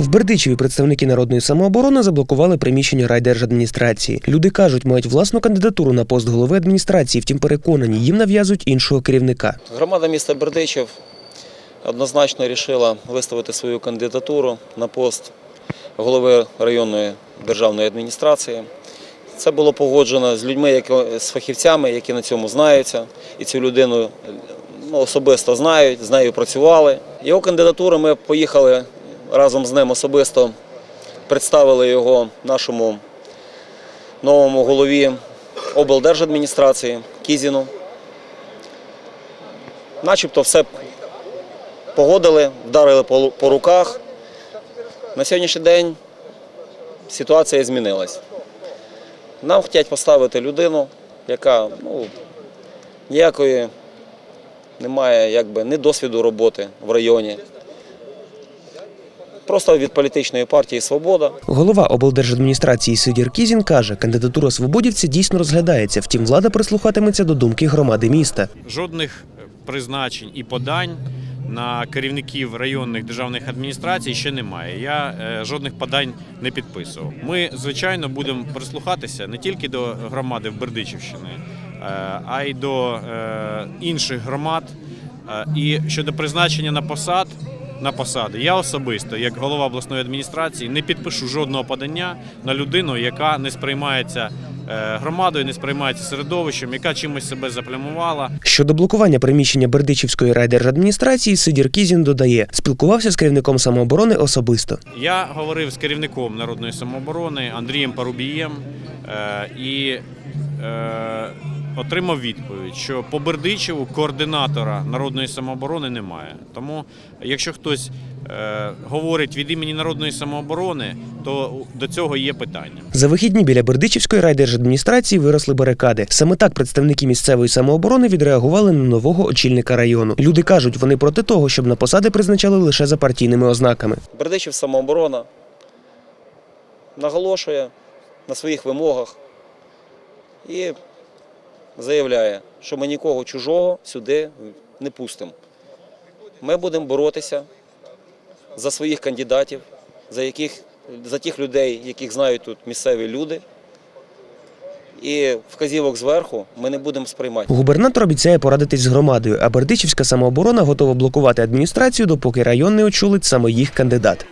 В Бердичеві представники народної самооборони заблокували приміщення райдержадміністрації. Люди кажуть, мають власну кандидатуру на пост голови адміністрації, втім переконані, їм нав'язують іншого керівника. Громада міста Бердичів однозначно вирішила виставити свою кандидатуру на пост голови районної державної адміністрації. Це було погоджено з людьми, з фахівцями, які на цьому знаються, і цю людину ну, особисто знають, з нею працювали. Його кандидатуру ми поїхали разом з ним особисто, представили його нашому новому голові облдержадміністрації Кізіну. Начебто все погодили, вдарили по, руках. На сьогоднішній день ситуація змінилась. Нам хочуть поставити людину, яка ну, ніякої немає якби, ні досвіду роботи в районі. Просто від політичної партії Свобода. Голова облдержадміністрації Сидір Кізін каже, кандидатура свободівця дійсно розглядається, втім влада прислухатиметься до думки громади міста. жодних призначень і подань на керівників районних державних адміністрацій ще немає. Я е, жодних подань не підписував. Ми, звичайно, будемо прислухатися не тільки до громади в Бердичівщини, е, а й до е, інших громад. І щодо призначення на посад. На посади я особисто, як голова обласної адміністрації, не підпишу жодного подання на людину, яка не сприймається е, громадою, не сприймається середовищем, яка чимось себе заплямувала. Щодо блокування приміщення Бердичівської райдержадміністрації, Сидір Кізін додає, спілкувався з керівником самооборони особисто. Я говорив з керівником народної самооборони Андрієм Парубієм е, і е, отримав відповідь, що по Бердичеву координатора народної самооборони немає. Тому, якщо хтось е, говорить від імені народної самооборони, то до цього є питання. За вихідні біля Бердичівської райдержадміністрації виросли барикади. Саме так представники місцевої самооборони відреагували на нового очільника району. Люди кажуть, вони проти того, щоб на посади призначали лише за партійними ознаками. Бердичів самооборона наголошує на своїх вимогах і заявляє, що ми нікого чужого сюди не пустимо. Ми будемо боротися за своїх кандидатів, за, яких, за тих людей, яких знають тут місцеві люди. І вказівок зверху ми не будемо сприймати. Губернатор обіцяє порадитись з громадою, а Бердичівська самооборона готова блокувати адміністрацію, допоки район не очолить саме їх кандидат.